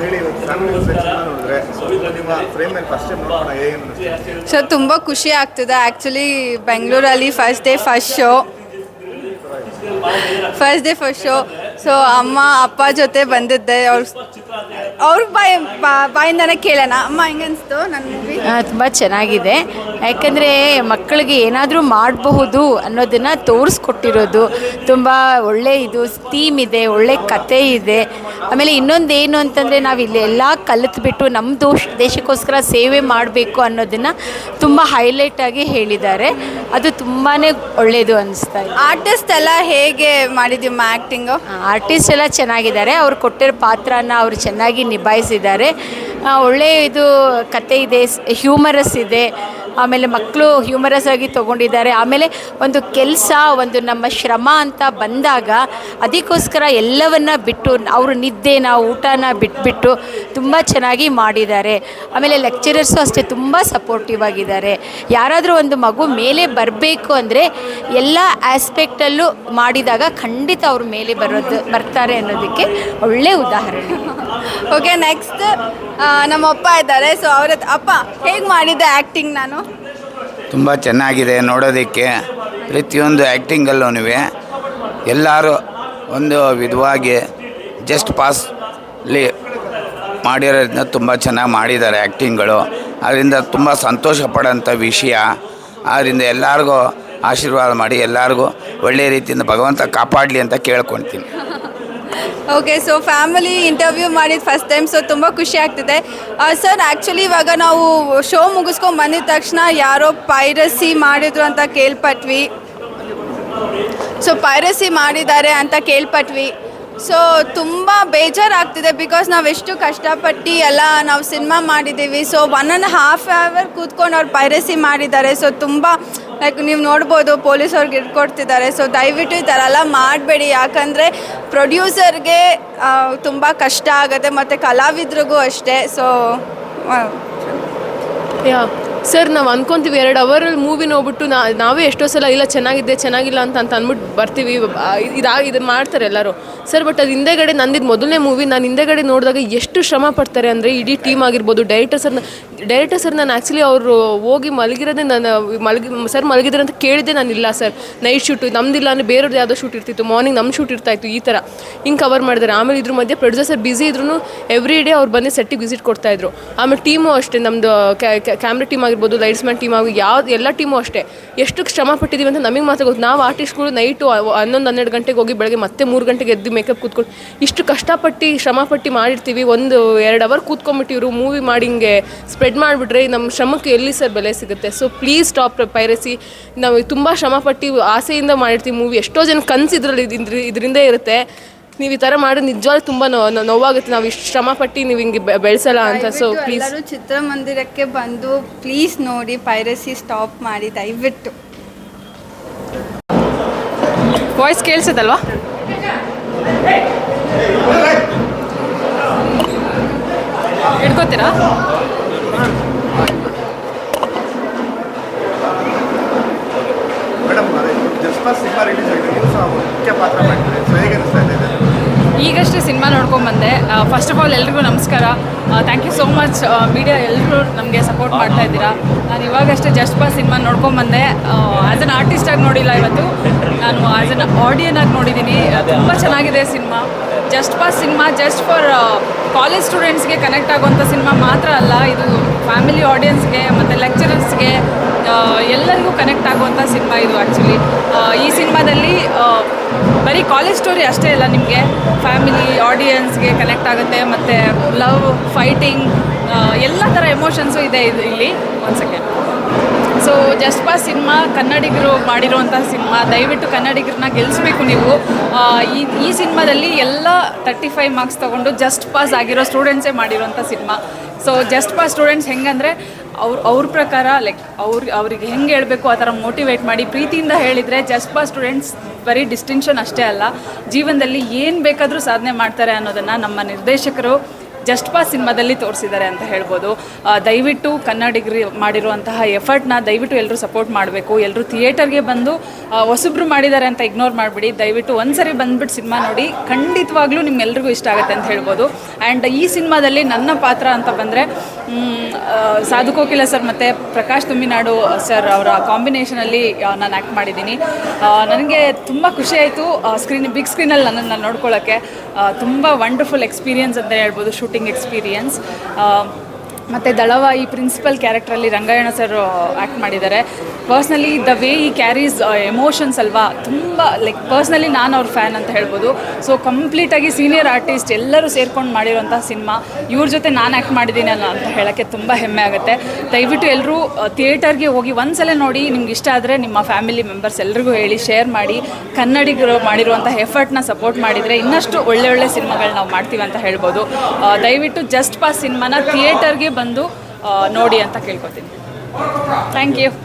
ಹೇಳಿ ಇವತ್ತು ಫ್ಯಾಮಿಲಿ ನೋಡಿದ್ರೆ ನಿಮ್ಮ ಫ್ರೇಮ್ ಮೇಲೆ ಫಸ್ಟ್ ಟೈಮ್ ನೋಡೋಣ ಏನು ಅನಿಸ್ತು? ಸೊ ತುಂಬ ಖುಷಿ ಆಗ್ತದೆ. ಆ್ಯಕ್ಚುಲಿ ಬೆಂಗಳೂರಲ್ಲಿ first day first show first day first show so ಅಮ್ಮ ಅಪ್ಪ ಜೊತೆ ಬಂದಿದ್ದೆ. ಅವ್ರು ಅವ್ರ ಬಾಯಿ ಬಾ- ಬಾಯಿಂದನೇ ಕೇಳೋಣ. ಅಮ್ಮ ಹೆಂಗನ್ಸ್ತು? ನನ್ನ ಮೂವಿ ತುಂಬ ಚೆನ್ನಾಗಿದೆ. ಯಾಕಂದರೆ ಮಕ್ಕಳಿಗೆ ಏನಾದರೂ ಮಾಡಬಹುದು ಅನ್ನೋದನ್ನು ತೋರಿಸ್ಕೊಟ್ಟಿರೋದು. ತುಂಬ ಒಳ್ಳೆ ಇದು ಥೀಮ್ ಇದೆ ಒಳ್ಳೆ ಕತೆ ಇದೆ. ಆಮೇಲೆ ಇನ್ನೊಂದೇನು ಅಂತಂದರೆ ನಾವು ಇಲ್ಲಿ ಎಲ್ಲ ಕಲಿತ್ಬಿಟ್ಟು ನಮ್ಮ ದೋಷ ದೇಶಕ್ಕೋಸ್ಕರ ಸೇವೆ ಮಾಡಬೇಕು ಅನ್ನೋದನ್ನು ತುಂಬ ಹೈಲೈಟಾಗಿ ಹೇಳಿದ್ದಾರೆ. ಅದು ತುಂಬಾ ಒಳ್ಳೆಯದು ಅನಿಸ್ತಾ ಇದೆ. ಆರ್ಟಿಸ್ಟ್ ಎಲ್ಲ ಹೇಗೆ ಮಾಡಿದ್ದೀವಿ ಆ್ಯಕ್ಟಿಂಗು ಆರ್ಟಿಸ್ಟ್ ಎಲ್ಲ ಚೆನ್ನಾಗಿದ್ದಾರೆ. ಅವ್ರು ಕೊಟ್ಟಿರೋ ಪಾತ್ರನ ಅವರು ಚೆನ್ನಾಗಿ ನಿಭಾಯಿಸಿದ್ದಾರೆ. ಒಳ್ಳೆಯ ಒಳ್ಳೆ ಇದು ಕತೆ ಇದೆ ಹ್ಯೂಮರಸ್ ಇದೆ. ಆಮೇಲೆ ಮಕ್ಕಳು ಹ್ಯೂಮರಸ್ ಆಗಿ ತೊಗೊಂಡಿದ್ದಾರೆ. ಆಮೇಲೆ ಒಂದು ಕೆಲಸ, ಒಂದು ನಮ್ಮ ಶ್ರಮ ಅಂತ ಬಂದಾಗ ಅದಕ್ಕೋಸ್ಕರ ಎಲ್ಲವನ್ನ ಬಿಟ್ಟು ಅವರು ನಿದ್ದೆನ, ಊಟನ ಬಿಟ್ಬಿಟ್ಟು ತುಂಬ ಚೆನ್ನಾಗಿ ಮಾಡಿದ್ದಾರೆ. ಆಮೇಲೆ ಲೆಕ್ಚರರ್ಸು ಅಷ್ಟೇ ತುಂಬ ಸಪೋರ್ಟಿವ್ ಆಗಿದ್ದಾರೆ. ಯಾರಾದರೂ ಒಂದು ಮಗು ಮೇಲೆ ಬರಬೇಕು ಅಂದರೆ ಎಲ್ಲ ಆಸ್ಪೆಕ್ಟಲ್ಲೂ ಮಾಡಿದಾಗ ಖಂಡಿತ ಅವ್ರ ಮೇಲೆ ಬರೋದು, ಬರ್ತಾರೆ ಅನ್ನೋದಕ್ಕೆ ಒಳ್ಳೆ ಉದಾಹರಣೆ. ಓಕೆ ನೆಕ್ಸ್ಟ್ ನಮ್ಮ ಅಪ್ಪ ಇದ್ದಾರೆ ಸೊ ಅವ್ರ ಅಪ್ಪ, ಹೇಗೆ ಮಾಡಿದ್ದೆ ಆ್ಯಕ್ಟಿಂಗ್ ನಾನು? ತುಂಬ ಚೆನ್ನಾಗಿದೆ ನೋಡೋದಕ್ಕೆ. ಪ್ರತಿಯೊಂದು ಆ್ಯಕ್ಟಿಂಗಲ್ಲೂ ಎಲ್ಲರೂ ಒಂದು ವಿಧವಾಗಿ ಜಸ್ಟ್ ಪಾಸ್ಲಿ ಮಾಡಿರೋದನ್ನ ತುಂಬ ಚೆನ್ನಾಗಿ ಮಾಡಿದ್ದಾರೆ ಆ್ಯಕ್ಟಿಂಗ್ಗಳು ಅದರಿಂದ ತುಂಬ ಸಂತೋಷ ಪಡೋಂಥ ವಿಷಯ. ಆದ್ದರಿಂದ ಎಲ್ಲರಿಗೂ ಆಶೀರ್ವಾದ ಮಾಡಿ ಎಲ್ಲರಿಗೂ ಒಳ್ಳೆಯ ರೀತಿಯಿಂದ ಭಗವಂತ ಕಾಪಾಡಲಿ ಅಂತ ಕೇಳ್ಕೊಳ್ತೀನಿ. ಓಕೆ ಸೊ ಫ್ಯಾಮಿಲಿ ಇಂಟರ್ವ್ಯೂ ಮಾಡಿದ ಫಸ್ಟ್ ಟೈಮ್ ಸೊ ತುಂಬ ಖುಷಿ ಆಗ್ತಿದೆ. ಸರ್ ಆ್ಯಕ್ಚುಲಿ ಇವಾಗ ನಾವು ಶೋ ಮುಗಿಸ್ಕೊಂಡು ಬಂದಿದ ತಕ್ಷಣ ಯಾರೋ ಪೈರಸಿ ಮಾಡಿದ್ರು ಅಂತ ಕೇಳ್ಪಟ್ವಿ. ಸೊ ಪೈರಸಿ ಮಾಡಿದ್ದಾರೆ ಅಂತ ಕೇಳ್ಪಟ್ವಿ. ಸೊ ತುಂಬ ಬೇಜಾರಾಗ್ತಿದೆ ಬಿಕಾಸ್ ಎಷ್ಟು ಕಷ್ಟಪಟ್ಟು ಎಲ್ಲ ನಾವು ಸಿನಿಮಾ ಮಾಡಿದ್ದೀವಿ so one and half hour ಕೂತ್ಕೊಂಡು ಅವ್ರು ಪೈರಸಿ ಮಾಡಿದ್ದಾರೆ. ಸೊ ತುಂಬ ಲೈಕ್ ನೀವು ನೋಡ್ಬೋದು ಪೊಲೀಸ್ ಅವ್ರಿಗೆ ಇಟ್ಕೊಡ್ತಿದ್ದಾರೆ. ಸೊ ದಯವಿಟ್ಟು ಈ ಥರ ಎಲ್ಲ ಮಾಡಬೇಡಿ. ಯಾಕಂದರೆ ಪ್ರೊಡ್ಯೂಸರ್ಗೆ ತುಂಬ ಕಷ್ಟ ಆಗುತ್ತೆ, ಮತ್ತು ಕಲಾವಿದ್ರಿಗೂ ಅಷ್ಟೇ. ಸೊ ಯಾ, ಸರ್, ನಾವು ಅನ್ಕೊಂತೀವಿ, ಎರಡು ಅವರಲ್ಲಿ ಮೂವಿ ನೋಡ್ಬಿಟ್ಟು ನಾ, ನಾವೇ ಎಷ್ಟೋ ಸಲ ಇಲ್ಲ, ಚೆನ್ನಾಗಿದೆ, ಚೆನ್ನಾಗಿಲ್ಲ ಅಂತ ಅಂತ ಅಂದ್ಬಿಟ್ಟು ಬರ್ತೀವಿ. ಇದಾ ಇದು ಮಾಡ್ತಾರೆ ಎಲ್ಲರೂ. ಸರ್, ಬಟ್ ಅದು ಹಿಂದೆಗಡೆ ನಂದಿದ್ದು ಮೊದಲನೇ ಮೂವಿ, ನಾನು ಹಿಂದೆಗಡೆ ನೋಡಿದಾಗ ಎಷ್ಟು ಶ್ರಮ ಪಡ್ತಾರೆ ಅಂದರೆ ಇಡೀ ಟೀಮ್ ಆಗಿರ್ಬೋದು, ಡೈರೆಕ್ಟರ್ ಸರ್ನ ಡೈರೆಕ್ಟರ್ ಸರ್ ನಾನು ಆ್ಯಕ್ಚುಲಿ ಅವರು ಹೋಗಿ ಮಲಗಿರೋದೆ ನಾನು ಮಲಗಿ ಸರ್ ಮಲಗಿದ್ರೆ ಅಂತ ಕೇಳಿದ್ದೆ ನಾನು ಇಲ್ಲ ಸರ್ ನೈಟ್ ಶೂಟು ನಮ್ದಿಲ್ಲ ಅಂದರೆ ಬೇರೆಯವ್ರದ್ದು ಯಾವುದೋ ಶೂಟ್ ಇರ್ತಿತ್ತು. ಮಾರ್ನಿಂಗ್ ನಮ್ಮ ಶೂಟ್ ಇರ್ತಾಯಿತ್ತು ಈ ಥರ ಹಿಂಗೆ ಕವರ್ ಮಾಡಿದ್ದಾರೆ ಆಮೇಲೆ ಇದ್ರ ಮಧ್ಯೆ ಪ್ರೊಡ್ಯೂಸರ್ ಬ್ಯುಸಿ ಇದ್ರೂ ಎವ್ರಿ ಡೇ ಅವ್ರು ಬಂದು ಸೆಟ್ಟಿಗೆ ವಿಸಿಟ್ ಕೊಡ್ತಾಯಿದ್ರು ಆಮೇಲೆ ಟೀಮು ಅಷ್ಟೇ ನಮ್ಮದು ಕ್ಯಾಮ್ರಾ ಟೀಮ್ ಆಗಿರ್ಬೋದು ಲೈಟ್ಸ್ ಮ್ಯಾನ್ ಟೀಮ್ ಆಗಿ ಯಾವ್ದು, ಎಲ್ಲ ಟೀಮು ಅಷ್ಟೇ. ಎಷ್ಟು ಶ್ರಮ ಪಟ್ಟಿದ್ದೀವಿ ಅಂತ ನಮಗೆ ಮಾತ್ರ ಗೊತ್ತು. ನಾವು ಆರ್ಟಿಸ್ಟ್ಗಳು ನೈಟು ಹನ್ನೊಂದು, ಹನ್ನೆರಡು ಗಂಟೆಗೆ ಹೋಗಿ ಬೆಳಗ್ಗೆ ಮತ್ತೆ ಮೂರು ಗಂಟೆಗೆ ಎದ್ದು ಮೇಕಪ್ ಕೂತ್ಕೊಂಡು ಇಷ್ಟು ಕಷ್ಟಪಟ್ಟು ಶ್ರಮಪಟ್ಟು ಮಾಡಿರ್ತೀವಿ. ಒಂದು ಎರಡು ಅವರ್ ಕೂತ್ಕೊಂಡ್ಬಿಟ್ಟಿವ್ರು. ಮೂವಿ ಮಾಡಿ ಹಿಂಗೆ ಸ್ಪ್ರೆಡ್ ಮಾಡಿಬಿಟ್ರೆ ನಮ್ಮ ಶ್ರಮಕ್ಕೆ ಎಲ್ಲಿ ಸರ್ ಬೆಲೆ ಸಿಗುತ್ತೆ? ಸೊ ಪ್ಲೀಸ್ ಸ್ಟಾಪ್ ಪೈರಸಿ ನಾವು ತುಂಬ ಶ್ರಮಪಟ್ಟು ಆಸೆಯಿಂದ ಮಾಡಿರ್ತೀವಿ ಮೂವಿ ಎಷ್ಟೋ ಜನ ಕನಸು ಇದರಲ್ಲಿ ಇದರಿಂದ ಇರುತ್ತೆ. ನೀವು ಈ ಥರ ಮಾಡಿ ನಿಜವಾಗ್ಲೂ ತುಂಬ ನೋ- ನೋವಾಗುತ್ತೆ. ನಾವು ಇಷ್ಟು ಶ್ರಮಪಟ್ಟು ನೀವು ಹಿಂಗೆ ಬೆಳೆಸಲ್ಲ ಅಂತ. ಸೊ ಪ್ಲೀಸ್ ಚಿತ್ರಮಂದಿರಕ್ಕೆ ಬಂದು ಪ್ಲೀಸ್ ನೋಡಿ ಪೈರಸಿ ಸ್ಟಾಪ್ ಮಾಡಿ. ದಯವಿಟ್ಟು. ವಾಯ್ಸ್ ಕೇಳಿಸೋದಲ್ವಾ ಹಿಡ್ಕೋತೀರಾ ಮೇಡಮ್ ಅದೇ ಜಸ್ಟ್ ಈಗಷ್ಟೇ ಸಿನಿಮಾ ನೋಡ್ಕೊಂಬಂದೆ ಫಸ್ಟ್ ಆಫ್ ಆಲ್ ಎಲ್ರಿಗೂ ನಮಸ್ಕಾರ. Thank you so much media ಎಲ್ಲರೂ ನಮಗೆ ಸಪೋರ್ಟ್ ಮಾಡ್ತಾ ಇದ್ದೀರಾ. ನಾನು ಇವಾಗಷ್ಟೇ ಜಸ್ಟ್ ಬಾ ಸಿನಿಮಾ ನೋಡ್ಕೊಂಬಂದೆ ಆ್ಯಸ್ ಅನ್ ಆರ್ಟಿಸ್ಟಾಗಿ ನೋಡಿಲ್ಲ ಇವತ್ತು. ನಾನು ಆ್ಯಸ್ ಅನ್ ಆಡಿಯನ್ ಆಗಿ ನೋಡಿದ್ದೀನಿ ತುಂಬ ಚೆನ್ನಾಗಿದೆ cinema. Just pass cinema just for college ಸ್ಟೂಡೆಂಟ್ಸ್ಗೆ ಕನೆಕ್ಟ್ ಆಗುವಂಥ ಸಿನಿಮಾ ಮಾತ್ರ ಅಲ್ಲ, ಇದು ಫ್ಯಾಮಿಲಿ ಆಡಿಯನ್ಸ್ಗೆ ಮತ್ತು ಲೆಕ್ಚರರ್ಸ್ಗೆ ಎಲ್ಲರಿಗೂ ಕನೆಕ್ಟ್ ಆಗುವಂಥ ಸಿನಿಮಾ ಇದು ಆ್ಯಕ್ಚುಲಿ ಈ ಸಿನಿಮಾದಲ್ಲಿ ಬರೀ ಕಾಲೇಜ್ ಸ್ಟೋರಿ ಅಷ್ಟೇ ಅಲ್ಲ ನಿಮಗೆ ಫ್ಯಾಮಿಲಿ ಆಡಿಯನ್ಸ್ಗೆ ಕನೆಕ್ಟ್ ಆಗುತ್ತೆ, ಮತ್ತು ಲವ್ ಫೈಟಿಂಗ್ ಎಲ್ಲ ಥರ ಎಮೋಷನ್ಸು ಇದೆ ಇದು ಇಲ್ಲಿ. ಒಂದು second so just pass cinema ಕನ್ನಡಿಗರು ಮಾಡಿರುವಂತಹ ಸಿನಿಮಾ, ದಯವಿಟ್ಟು ಕನ್ನಡಿಗರನ್ನ ಗೆಲ್ಲಿಸ್ಬೇಕು ನೀವು. ಈ ಈ ಸಿನಿಮಾದಲ್ಲಿ ಎಲ್ಲ ತರ್ಟಿ ಫೈವ್ ಮಾರ್ಕ್ಸ್ ತೊಗೊಂಡು ಜಸ್ಟ್ ಪಾಸ್ ಆಗಿರೋ ಸ್ಟೂಡೆಂಟ್ಸೇ ಮಾಡಿರೋಂಥ cinema. So just pass students ಹೆಂಗಂದರೆ ಅವ್ರ ಅವ್ರ ಪ್ರಕಾರ ಲೈಕ್ ಅವ್ರ, ಅವ್ರಿಗೆ ಹೆಂಗೆ ಹೇಳಬೇಕು ಆ ಥರ ಮೋಟಿವೇಟ್ ಮಾಡಿ, ಪ್ರೀತಿಯಿಂದ ಹೇಳಿದರೆ ಜಸ್ಟ್ ಪಾಸ್ ಸ್ಟೂಡೆಂಟ್ಸ್ ಬರೀ ಡಿಸ್ಟಿಂಕ್ಷನ್ ಅಷ್ಟೇ ಅಲ್ಲ, ಜೀವನದಲ್ಲಿ ಏನು ಬೇಕಾದರೂ ಸಾಧನೆ ಮಾಡ್ತಾರೆ ಅನ್ನೋದನ್ನು ನಮ್ಮ ನಿರ್ದೇಶಕರು ಜಸ್ಟ್ ಪಾಸ್ ಸಿನಿಮಾದಲ್ಲಿ ತೋರಿಸಿದ್ದಾರೆ ಅಂತ ಹೇಳ್ಬೋದು. ದಯವಿಟ್ಟು ಕನ್ನಡಿಗರಿ ಮಾಡಿರುವಂತಹ ಎಫರ್ಟ್ನ ದಯವಿಟ್ಟು ಎಲ್ಲರೂ ಸಪೋರ್ಟ್ ಮಾಡಬೇಕು. ಎಲ್ಲರೂ ಥಿಯೇಟರ್ಗೆ ಬಂದು ಹೊಸಬ್ರು ಮಾಡಿದ್ದಾರೆ ಅಂತ ಇಗ್ನೋರ್ ಮಾಡಿಬಿಡಿ. ದಯವಿಟ್ಟು ಒಂದ್ಸರಿ ಬಂದ್ಬಿಟ್ಟು ಸಿನಿಮಾ ನೋಡಿ. ಖಂಡಿತವಾಗ್ಲೂ ನಿಮ್ಗೆಲ್ರಿಗೂ ಇಷ್ಟ ಆಗುತ್ತೆ ಅಂತ ಹೇಳ್ಬೋದು. ಆ್ಯಂಡ್ ಈ ಸಿನಿಮಾದಲ್ಲಿ ನನ್ನ ಪಾತ್ರ ಅಂತ ಬಂದರೆ ಸಾಧು ಕೋಕಿಲ ಸರ್ ಮತ್ತು ಪ್ರಕಾಶ್ ತುಮ್ಮಿನಾಡು ಸರ್ ಅವರ ಕಾಂಬಿನೇಷನಲ್ಲಿ ನಾನು ಆ್ಯಕ್ಟ್ ಮಾಡಿದ್ದೀನಿ. ನನಗೆ ತುಂಬ ಖುಷಿ ಆಯಿತು ಸ್ಕ್ರೀನ್ ಬಿಗ್ ಸ್ಕ್ರೀನಲ್ಲಿ ನನ್ನನ್ನು ನೋಡ್ಕೊಳ್ಳೋಕ್ಕೆ ತುಂಬ ವಂಡರ್ಫುಲ್ ಎಕ್ಸ್ಪೀರಿಯನ್ಸ್ ಅಂತ ಹೇಳ್ಬೋದು, ಶೂಟಿಂಗ್ ಎಕ್ಸ್ಪೀರಿಯನ್ಸ್ ಮತ್ತು ದಳವ ಈ ಪ್ರಿನ್ಸಿಪಲ್ ಕ್ಯಾರೆಕ್ಟ್ರಲ್ಲಿ ರಂಗಾಯಣ ಸರ್ ಆ್ಯಕ್ಟ್ ಮಾಡಿದ್ದಾರೆ. Personally the way he carries emotions ಅಲ್ವಾ, ತುಂಬ ಲೈಕ್ ಪರ್ಸ್ನಲಿ ನಾನು ಅವ್ರ ಫ್ಯಾನ್ ಅಂತ ಹೇಳ್ಬೋದು. ಸೊ ಕಂಪ್ಲೀಟಾಗಿ ಸೀನಿಯರ್ ಆರ್ಟಿಸ್ಟ್ ಎಲ್ಲರೂ ಸೇರ್ಕೊಂಡು ಮಾಡಿರೋಂಥ ಸಿನಿಮಾ ಇವ್ರ ಜೊತೆ ನಾನು ಆ್ಯಕ್ಟ್ ಮಾಡಿದ್ದೀನಿ ಅಲ್ಲ ಅಂತ ಹೇಳೋಕ್ಕೆ ತುಂಬ ಹೆಮ್ಮೆ ಆಗುತ್ತೆ. ದಯವಿಟ್ಟು ಎಲ್ಲರೂ ಥಿಯೇಟರ್ಗೆ ಹೋಗಿ ಒಂದ್ಸಲ ನೋಡಿ, ನಿಮ್ಗೆ ಇಷ್ಟ ಆದರೆ ನಿಮ್ಮ ಫ್ಯಾಮಿಲಿ ಮೆಂಬರ್ಸ್ ಎಲ್ರಿಗೂ ಹೇಳಿ ಶೇರ್ ಮಾಡಿ, ಕನ್ನಡಿಗರು ಮಾಡಿರುವಂಥ ಎಫರ್ಟ್ನ ಸಪೋರ್ಟ್ ಮಾಡಿದರೆ ಇನ್ನಷ್ಟು ಒಳ್ಳೆ ಒಳ್ಳೆ ಸಿನಿಮಾಗಳು ನಾವು ಮಾಡ್ತೀವಿ ಅಂತ ಹೇಳ್ಬೋದು. ದಯವಿಟ್ಟು ಜಸ್ಟ್ ಪಾಸ್ ಸಿನಿಮಾನ ಥಿಯೇಟರ್ಗೆ ಬಂದು ನೋಡಿ ಅಂತ ಕೇಳ್ಕೊತೀನಿ. Thank you